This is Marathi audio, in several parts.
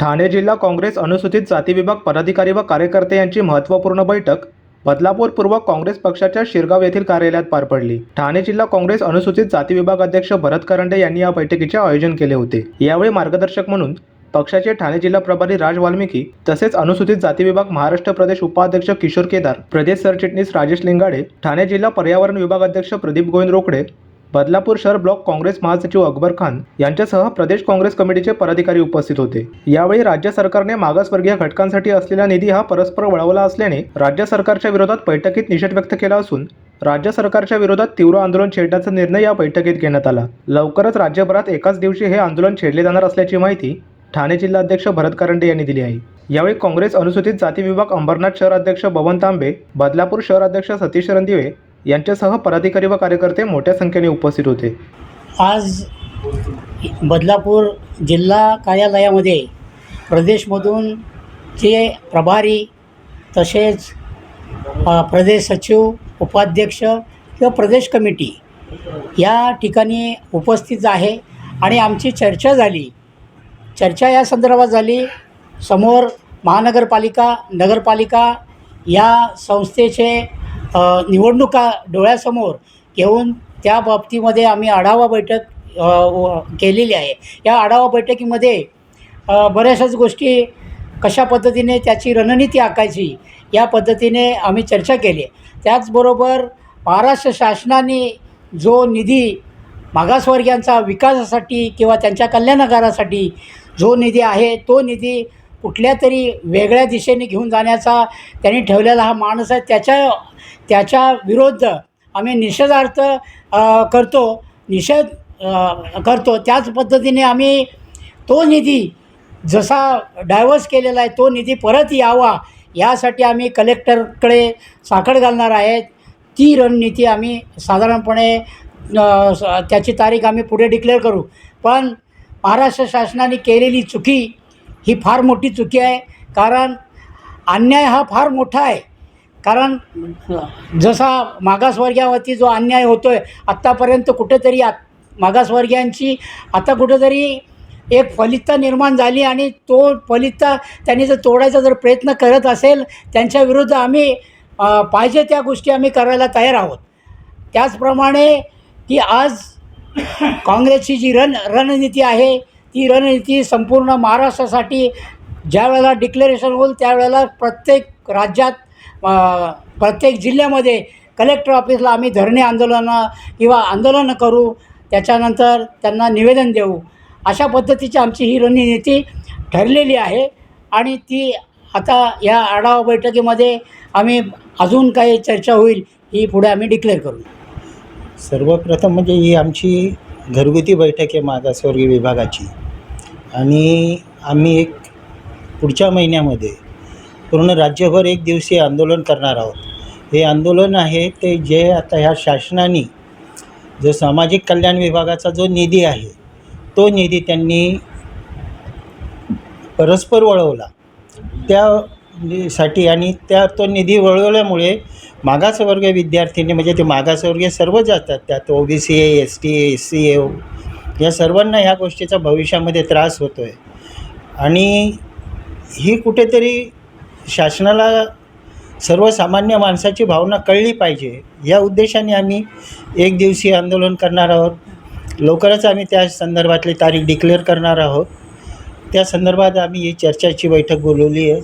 ठाणे जिल्हा काँग्रेस अनुसूचित जाती विभाग पदाधिकारी व कार्यकर्ते यांची महत्त्वपूर्ण बैठक बदलापूर पूर्व काँग्रेस पक्षाच्या शिरगाव येथील कार्यालयात पार पडली. ठाणे जिल्हा काँग्रेस अनुसूचित जाती विभाग अध्यक्ष भरत करंडे यांनी या बैठकीचे आयोजन केले होते. यावेळी मार्गदर्शक म्हणून पक्षाचे ठाणे जिल्हा प्रभारी राज वाल्मिकी तसेच अनुसूचित जाती विभाग महाराष्ट्र प्रदेश उपाध्यक्ष किशोर केदार प्रदेश सरचिटणीस राजेश लिंगाडे ठाणे जिल्हा पर्यावरण विभाग अध्यक्ष प्रदीप गोविंद रोकडे बदलापूर शहर ब्लॉक काँग्रेस महासचिव अकबर खान यांच्यासह प्रदेश काँग्रेस कमिटीचे पदाधिकारी उपस्थित होते. यावेळी राज्य सरकारने मागासवर्गीय घटकांसाठी असलेला निधी हा परस्पर वळवला असल्याने राज्य सरकारच्या विरोधात बैठकीत निषेध व्यक्त केला असून राज्य सरकारच्या विरोधात तीव्र आंदोलन छेडण्याचा निर्णय या बैठकीत घेण्यात आला. लवकरच राज्यभरात एकाच दिवशी हे आंदोलन छेडले जाणार असल्याची माहिती ठाणे जिल्हाध्यक्ष भरत कारंडे यांनी दिली आहे. यावेळी काँग्रेस अनुसूचित जाती विभाग अंबरनाथ शहर अध्यक्ष बबन तांबे बदलापूर शहर अध्यक्ष सतीश रणदिवे यांच्यासह पदाधिकारी व कार्यकर्ते मोठ्या संख्येने उपस्थित होते. आज बदलापूर जिल्हा कार्यालयामध्ये प्रदेशमधून जे प्रभारी तसेच प्रदेश सचिव उपाध्यक्ष किंवा प्रदेश कमिटी या ठिकाणी उपस्थित आहे आणि आमची चर्चा झाली. चर्चा या संदर्भात झाली समोर महानगरपालिका नगरपालिका या संस्थेचे निवडणुका डोळ्यासमोर घेऊन त्या बाबतीमध्ये आम्ही आढावा बैठक व- केलेली आहे. या आढावा बैठकीमध्ये बऱ्याचशाच गोष्टी कशा पद्धतीने त्याची रणनीती आखायची या पद्धतीने आम्ही चर्चा केली. त्याचबरोबर महाराष्ट्र शासनाने जो निधी मागासवर्गीयांचा विकासासाठी किंवा त्यांच्या कल्याणकारासाठी जो निधी आहे तो निधी कुठल्या तरी वेगळ्या दिशेने घेऊन जाण्याचा त्यांनी ठेवलेला हा माणूस आहे. त्याच्या त्याच्या विरोध आम्ही निषेधार्थ करतो निषेध करतो. त्याच पद्धतीने आम्ही तो निधी जसा डायव्हर्स केलेला आहे तो निधी परत यावा यासाठी आम्ही कलेक्टरकडे साखळ घालणार आहेत. ती रणनीती आम्ही साधारणपणे त्याची तारीख आम्ही पुढे डिक्लेअर करू. पण महाराष्ट्र शासनाने केलेली चुकी ही फार मोठी चुकी आहे. कारण अन्याय हा फार मोठा आहे. कारण जसा मागासवर्गीयावरती जो अन्याय होतो आहे आत्तापर्यंत कुठेतरी आत मागासवर्गीयांची आता कुठेतरी एक फलितता निर्माण झाली आणि तो फलितता त्यांनी जर तोडायचा जर प्रयत्न करत असेल त्यांच्याविरुद्ध आम्ही पाहिजे त्या गोष्टी आम्ही करायला तयार आहोत. त्याचप्रमाणे की आज काँग्रेसची जी रण रणनीती आहे ती रणनीती संपूर्ण महाराष्ट्रासाठी ज्या वेळेला डिक्लेरेशन होईल त्यावेळेला प्रत्येक राज्यात प्रत्येक जिल्ह्यामध्ये कलेक्टर ऑफिसला आम्ही धरणे आंदोलनं किंवा आंदोलनं करू त्याच्यानंतर त्यांना निवेदन देऊ. अशा पद्धतीची आमची ही रणनीती ठरलेली आहे आणि ती आता या आढावा बैठकीमध्ये आम्ही अजून काही चर्चा होईल ही पुढे आम्ही डिक्लेअर करू. सर्वप्रथम म्हणजे ही आमची घरगुती बैठक आहे मागासवर्गीय विभागाची. आणि आम्ही एक पुढच्या महिन्यामध्ये पूर्ण राज्यभर एक दिवसीय आंदोलन करणार आहोत. हे आंदोलन आहे ते जे आता ह्या शासनाने जो सामाजिक कल्याण विभागाचा जो निधी आहे तो निधी त्यांनी परस्पर वळवला. त्यासाठी आणि त्या तो निधी वळवल्यामुळे मागासवर्गीय विद्यार्थ्यांनी म्हणजे ते मागासवर्गीय सर्व जातात त्यात O B C A S T S C A या सर्वांना ह्या गोष्टीचा भविष्यामध्ये त्रास होतो आहे आणि ही कुठेतरी शासनाला सर्वसामान्य माणसाची भावना कळली पाहिजे. या उद्देशाने आम्ही एक दिवसीय आंदोलन करणार आहोत. लवकरच आम्ही त्या संदर्भातली तारीख डिक्लेअर करणार आहोत. त्या संदर्भात आम्ही ही चर्चाची बैठक बोलवली आहे.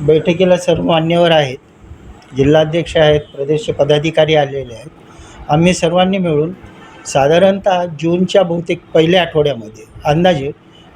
बैठकीला सर्व मान्यवर आहेत. जिल्हाध्यक्ष आहेत प्रदेश पदाधिकारी आलेले आहेत. आम्ही सर्वांनी मिळून साधारणतः जूनच्या बहुतेक पहिल्या आठवड्यामध्ये अंदाजे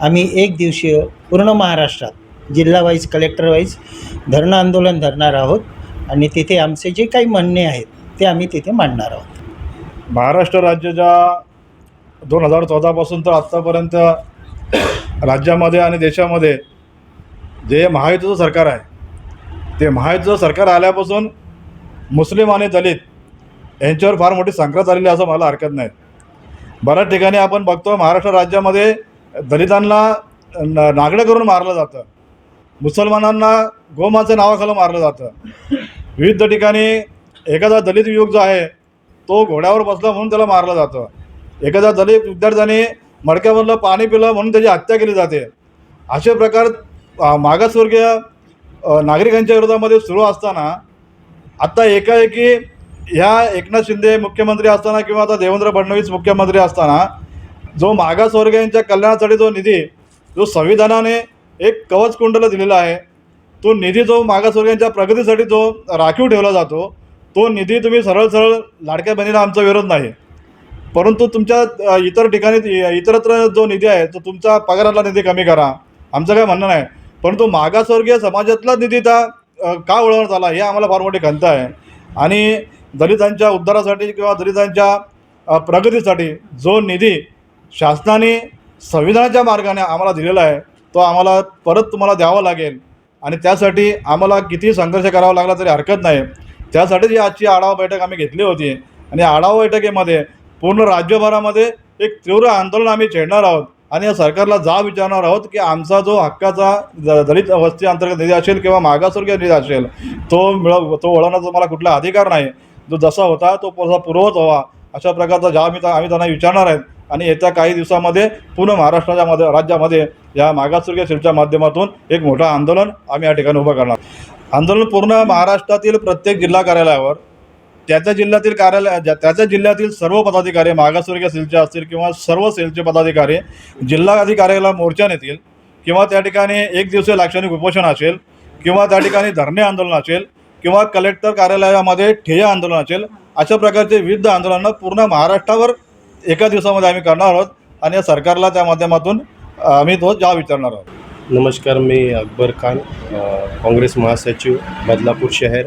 आम्ही एक दिवसीय पूर्ण महाराष्ट्रात जिल्हा वाईज कलेक्टर वाईज धरणं आंदोलन धरणार आहोत आणि तिथे आमचे जे काही म्हणणे आहेत ते आम्ही तिथे मांडणार आहोत. महाराष्ट्र राज्याच्या दोन हजार चौदापासून तर आत्तापर्यंत राज्यामध्ये आणि देशामध्ये जे महायुतीचं सरकार आहे ते महायुतीचं सरकार आल्यापासून मुस्लिम आणि दलित यांच्यावर फार मोठी संक्रांत आलेली आहे असं मला हरकत नाही. बऱ्याच ठिकाणी आपण बघतो महाराष्ट्र राज्यामध्ये दलितांना नागडं करून मारलं जातं. मुसलमानांना गोमाचं नावाखालं मारलं जातं. विविध ठिकाणी एखादा दलित युवक जो आहे तो घोड्यावर बसला म्हणून त्याला मारलं जातं. एखाद्या दलित विद्यार्थ्याने मडक्यामधलं पाणी पिलं म्हणून त्याची हत्या केली जाते. असे प्रकार मागासवर्गीय नागरिकांच्या विरोधामध्ये सुरू असताना आत्ता एकाएकी ह्या एकनाथ शिंदे मुख्यमंत्री असताना किंवा आता देवेंद्र फडणवीस मुख्यमंत्री असताना जो मागासवर्गीयांच्या कल्याणासाठी जो निधी जो संविधानाने एक कवच कुंडलं दिलेला आहे. तो निधी जो मागासवर्गीयांच्या प्रगतीसाठी जो राखीव ठेवला जातो तो निधी तुम्ही सरळ सरळ लाडक्या बहिणीला आमचा विरोध नाही. परंतु तुमच्या इतर ठिकाणी इतरत्र जो निधी आहे तो तुमचा पगारातला निधी कमी करा. आमचं काय म्हणणं नाही. परंतु मागासवर्गीय समाजातला निधी त्या का वळवण्यात आला हे आम्हाला फार मोठी खंत आहे. आणि दलितांच्या उद्धारासाठी किंवा दलितांच्या प्रगतीसाठी जो निधी शासनाने संविधानाच्या मार्गाने आम्हाला दिलेला आहे तो आम्हाला परत तुम्हाला द्यावा लागेल. आणि त्यासाठी आम्हाला किती संघर्ष करावा लागला तरी हरकत नाही. त्यासाठीच ही आजची आढावा बैठक आम्ही घेतली होती. आणि आढावा बैठकीमध्ये पूर्ण राज्यभरामध्ये एक तीव्र आंदोलन आम्ही छेडणार आहोत. आणि या सरकारला जा विचारणार आहोत की आमचा जो हक्काचा द- दलित वस्ती अंतर्गत निधी असेल किंवा मागासवर्गीय निधी असेल तो मिळव तो वळवण्याचा मला कुठला अधिकार नाही. जो जसा होता तो तसा पुरवत व्हावा. अशा प्रकारचा जा आम्ही आम्ही त्यांना विचारणार आहेत. आणि येत्या काही दिवसामध्ये पूर्ण महाराष्ट्राच्या मध्ये राज्यामध्ये या मागासवर्गीय सेलच्या माध्यमातून एक मोठं आंदोलन आम्ही या ठिकाणी उभं करणार. आंदोलन पूर्ण महाराष्ट्रातील प्रत्येक जिल्हा कार्यालयावर त्याच्या जिल्ह्यातील कार्यालय ज्या- जिल्ह्यातील सर्व पदाधिकारी मागासवर्गीय सेलचे असतील किंवा सर्व सेलचे पदाधिकारी जिल्हा अधिकाऱ्याला मोर्चा नेतील किंवा त्या ठिकाणी एक दिवसीय लाक्षणिक उपोषण असेल किंवा त्या ठिकाणी धरणे आंदोलन असेल किंवा कलेक्टर कार्यालयामध्ये ठेया आंदोलन असेल अशा प्रकारचे विविध आंदोलनं पूर्ण महाराष्ट्रावर एका दिवसामध्ये आम्ही करणार आहोत आणि या सरकारला त्या माध्यमातून आम्ही तो जा विचारणार आहोत. नमस्कार मी अकबर खान काँग्रेस महासचिव बदलापूर शहर.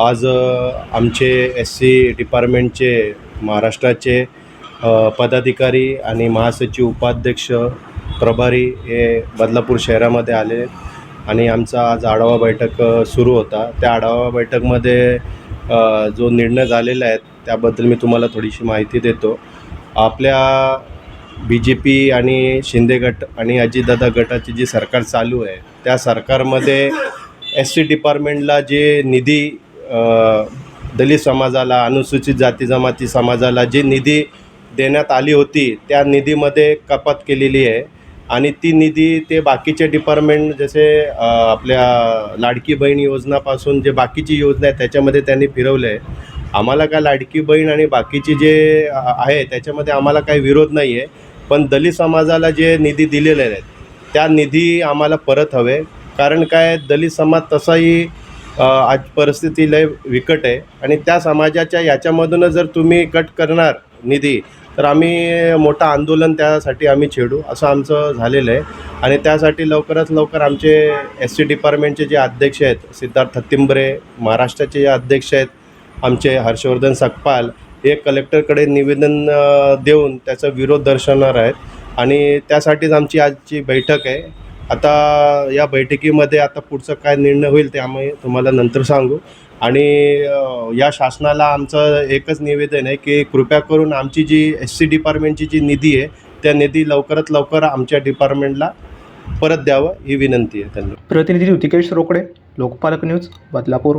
आज आमचे एस सी डिपार्टमेंटचे महाराष्ट्राचे पदाधिकारी आणि महासचिव उपाध्यक्ष प्रभारी हे बदलापूर शहरामध्ये आले आणि आमचा आज आढावा बैठक सुरू होता. त्या आढावा बैठकमध्ये जो निर्णय झालेला आहे त्याबद्दल मी तुम्हाला थोडीशी माहिती देतो. आपल्या बी जे पी आणि शिंदे गट आणि अजितदादा गटाची जी सरकार चालू आहे त्या सरकारमध्ये एस सी डिपार्टमेंटला जे निधी दलित समाजाला अनुसूचित जाती जमाती समाजाला जी निधी देण्यात आली होती त्या निधीमध्ये कपात केलेली आहे. आणि ती निधी ते बाकीचे डिपार्टमेंट जसे आपल्या लाडकी बहीण योजनापासून जे बाकीची योजना आहे त्याच्यामध्ये त्यांनी फिरवलं आहे आम्हाला काय लाडकी बहीण आणि बाकीची जे आहे त्याच्यामध्ये आम्हाला काही विरोध नाही आहे पण दलित समाजाला जे निधी दिलेले आहेत त्या निधी आम्हाला परत हवे. कारण काय दलित समाज तसाही आज परिस्थिती लय विकट आहे. आणि त्या समाजाच्या याच्यामधूनच जर तुम्ही कट करणार निधी तर आम्ही मोठं आंदोलन त्यासाठी आम्ही छेडू असं आमचं झालेलं आहे. आणि त्यासाठी लवकरात लवकर आमचे एस सी डिपार्टमेंटचे जे अध्यक्ष आहेत सिद्धार्थ थत्तिंबरे महाराष्ट्राचे जे अध्यक्ष आहेत आमचे हर्षवर्धन सकपाल हे कलेक्टरकडे निवेदन देऊन त्याचा विरोध दर्शवणार आहेत. आणि त्यासाठीच आमची आजची बैठक आहे. आता या बैठकीमध्ये आता पुढचं काय निर्णय होईल ते आम्ही तुम्हाला नंतर सांगू. आणि या शासनाला आमचं एकच निवेदन आहे की कृपया करून आमची जी एस सी डिपार्टमेंटची जी निधी आहे त्या निधी लवकरात लवकर आमच्या डिपार्टमेंटला परत द्यावं ही विनंती आहे. त्यांना प्रतिनिधी ऋतिकेश रोकडे लोकपालक न्यूज बदलापूर.